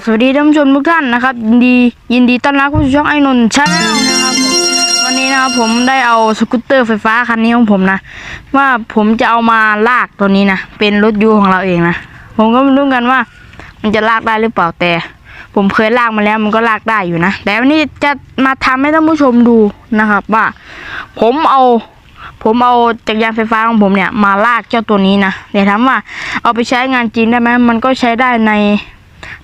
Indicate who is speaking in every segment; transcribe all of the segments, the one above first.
Speaker 1: บสวัสดีท่านผู้ชมทุกท่านนะครับยินดียินดีต้อนรับเข้าสู่ช่องไอ้นนท์ชาแนลนะครับ วันนี้นะครับผมได้เอาสกูตเตอร์ไฟฟ้าคันนี้ของผมนะ ว่าผมจะเอามาลากตัวนี้นะ เป็นรถยูของเราเองนะ ผมก็ไม่รู้กันว่า มันจะลากได้หรือเปล่าแต่ ผมเคยลากมาแล้วมันก็ลากได้อยู่นะ แต่วันนี้จะมาทำให้ท่านผู้ชมดูนะครับว่า ผมเอาผมเอาจักรยานไฟฟ้าของผมเนี่ยมาลากเจ้าตัวนี้นะแต่ถามว่าเอาไปใช้งานจริงได้ไหมมันก็ใช้ได้ใน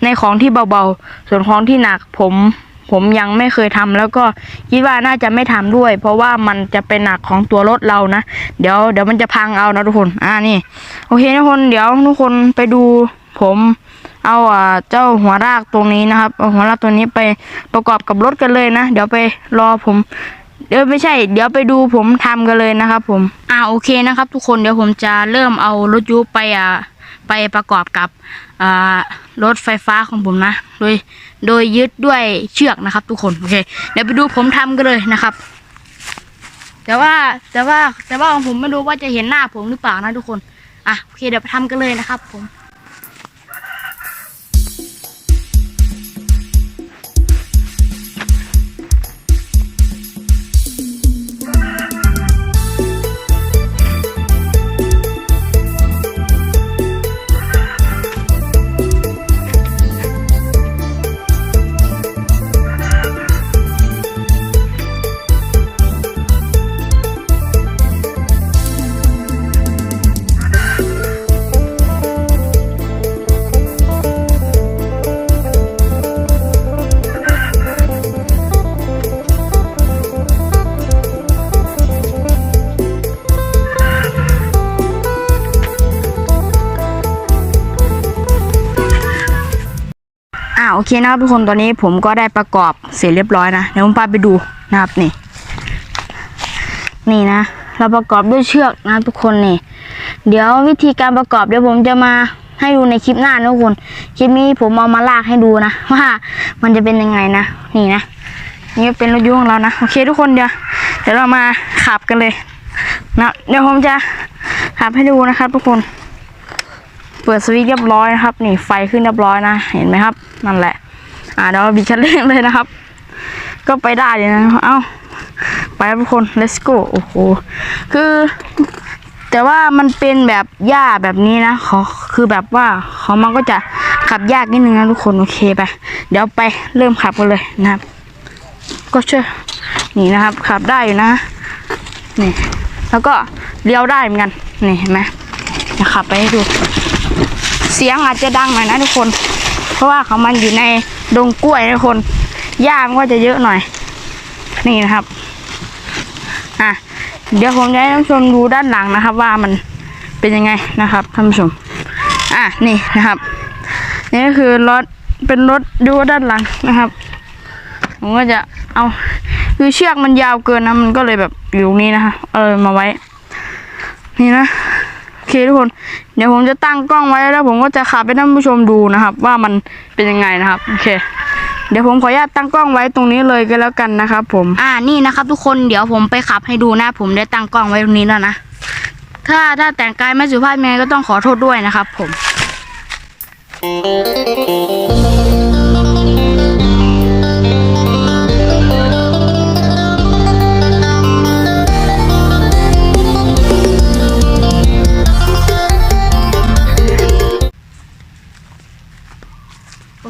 Speaker 1: ในของที่เบาๆ ส่วนของที่หนักผม ผมยังไม่เคยทำแล้วก็คิดว่าน่าจะไม่ทำด้วย เพราะว่ามันจะเป็นหนักของตัวรถเรานะ เดี๋ยวเดี๋ยวมันจะพังเอานะทุกคน อ่านี่ โอเคทุกคนเดี๋ยวทุกคนไปดูผมเอาอ่าเจ้าหัวรากตรงนี้นะครับเอาหัวรากตัวนี้ไปประกอบกับรถกันเลยนะ เดี๋ยวไปรอผม เดี๋ยวไม่ใช่ เดี๋ยวไปดูผมทำกันเลยนะครับผม อ่าโอเคนะครับ ทุกคนเดี๋ยวผมจะเริ่มเอารถยูไปอ่า ไปประกอบกับรถไฟฟ้าของผมนะ โดยโดยยึดด้วยเชือกนะครับ ทุกคนโอเคเดี๋ยวไปดูผมทำกันเลยนะครับ แต่ว่าแต่ว่าแต่ว่าของผมไม่รู้ว่าจะเห็นหน้าผมหรือเปล่านะทุกคนอะโอเคเดี๋ยวไปทำกันเลยนะครับ ผม โอเคนะครับทุกคนตอนนี้ผมก็ได้ประกอบเสร็จเรียบร้อยนะเดี๋ยวผมพาไปดูนะครับนี่ นี่นะ เราประกอบด้วยเชือกนะทุกคนนี่ เดี๋ยววิธีการประกอบเดี๋ยวผมจะมาให้ดูในคลิปหน้านะทุกคนคลิปนี้ผมเอามาลากให้ดูนะว่ามันจะเป็นยังไงนะนี่นะนี่เป็นรถยนต์ของเรานะโอเคทุกคนเดี๋ยวเดี๋ยวเรามาขับกันเลยนะเดี๋ยวผมจะขับให้ดูนะครับทุกคน เปิดสวิตช์เรียบร้อยนะครับ นี่ไฟขึ้นเรียบร้อยนะ เห็นไหมครับ นั่นแหละ อ่าเดี๋ยวบิดคันเร่งเลยนะครับ ก็ไปได้เลยนะเอ้าไปทุกคน let's go โอ้โหคือ แต่ว่ามันเป็นแบบหญ้าแบบนี้นะเขาคือแบบว่าเขามันก็จะขับยากนิดนึงนะทุกคนโอเคไป เดี๋ยวไปเริ่มขับกันเลยนะครับ ก็เชื่อนี่นะครับขับได้อยู่นะนี่แล้วก็เลี้ยวได้เหมือนกันนี่เห็นไหม เดี๋ยวขับไปให้ดู เสียงอาจจะดังหน่อยนะทุกคน เพราะว่าเขามันอยู่ในดงกล้วยนะทุกคนหญ้ามันก็จะเยอะหน่อย นี่นะครับอะเดี๋ยวผมจะให้ท่านผู้ชมดูด้านหลังนะครับ ว่ามันเป็นยังไงนะครับท่านผู้ชม อะนี่นะครับนี่ก็คือรถเป็นรถดูด้านหลังนะครับผมก็จะเอาคือเชือกมันยาวเกินนะมันก็เลยแบบอยู่ตรงนี้นะคะเออมาไว้ นี่นะ เคทุกคน เดี๋ยวผมจะตั้งกล้องไว้แล้วผมก็จะขับให้ท่านผู้ชมดูนะครับ ว่ามันเป็นยังไงนะครับโอเคเดี๋ยวผมขออนุญาตตั้งกล้องไว้ตรงนี้เลยก็แล้วกันนะครับผมอ่านี่นะครับ ทุกคนเดี๋ยวผมไปขับให้ดูนะ ผมได้ตั้งกล้องไว้ตรงนี้แล้วนะถ้าถ้าแต่งกายไม่สุภาพยังไงก็ต้องขอโทษด้วยนะครับผม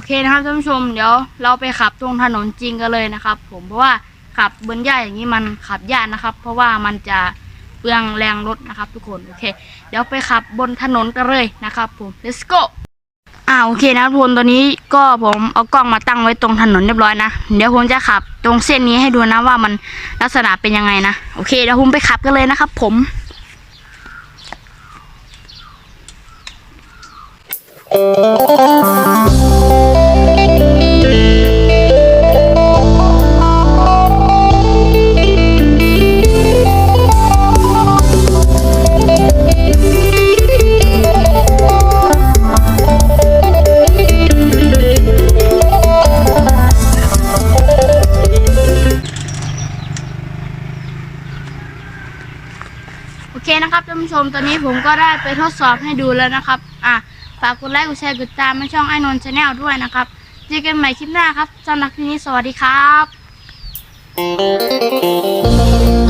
Speaker 1: เคนะครับท่านผู้ชมเดี๋ยวเราไปขับตรงถนนจริงกันเลยนะครับ ผมเพราะว่าขับบนหญ้าอย่างนี้มันขับยากนะครับ เพราะว่ามันจะเปลืองแรงรถนะครับ ทุกคนโอเค เดี๋ยวไปขับบนถนนกันเลยนะครับผม let's go อ่าโอเคนะครับทุกคนตอนนี้ก็ผมเอากล้องมาตั้งไว้ตรงถนนเรียบร้อยนะเดี๋ยวผมจะขับตรงเส้นนี้ให้ดูนะว่ามันลักษณะเป็นยังไงนะโอเคเดี๋ยวผมไปขับกันเลยนะครับ ผมโอ เคนะครับท่านผู้ชมตอนนี้ผมก็ได้ไปทดสอบให้ดูแล้วนะครับ อะฝากกดไลค์กดแชร์กดติดตามช่องไอ้นนท์ชาแนลด้วยนะครับเจอกันใหม่คลิปหน้าครับสำหรับคลิปนี้สวัสดีครับ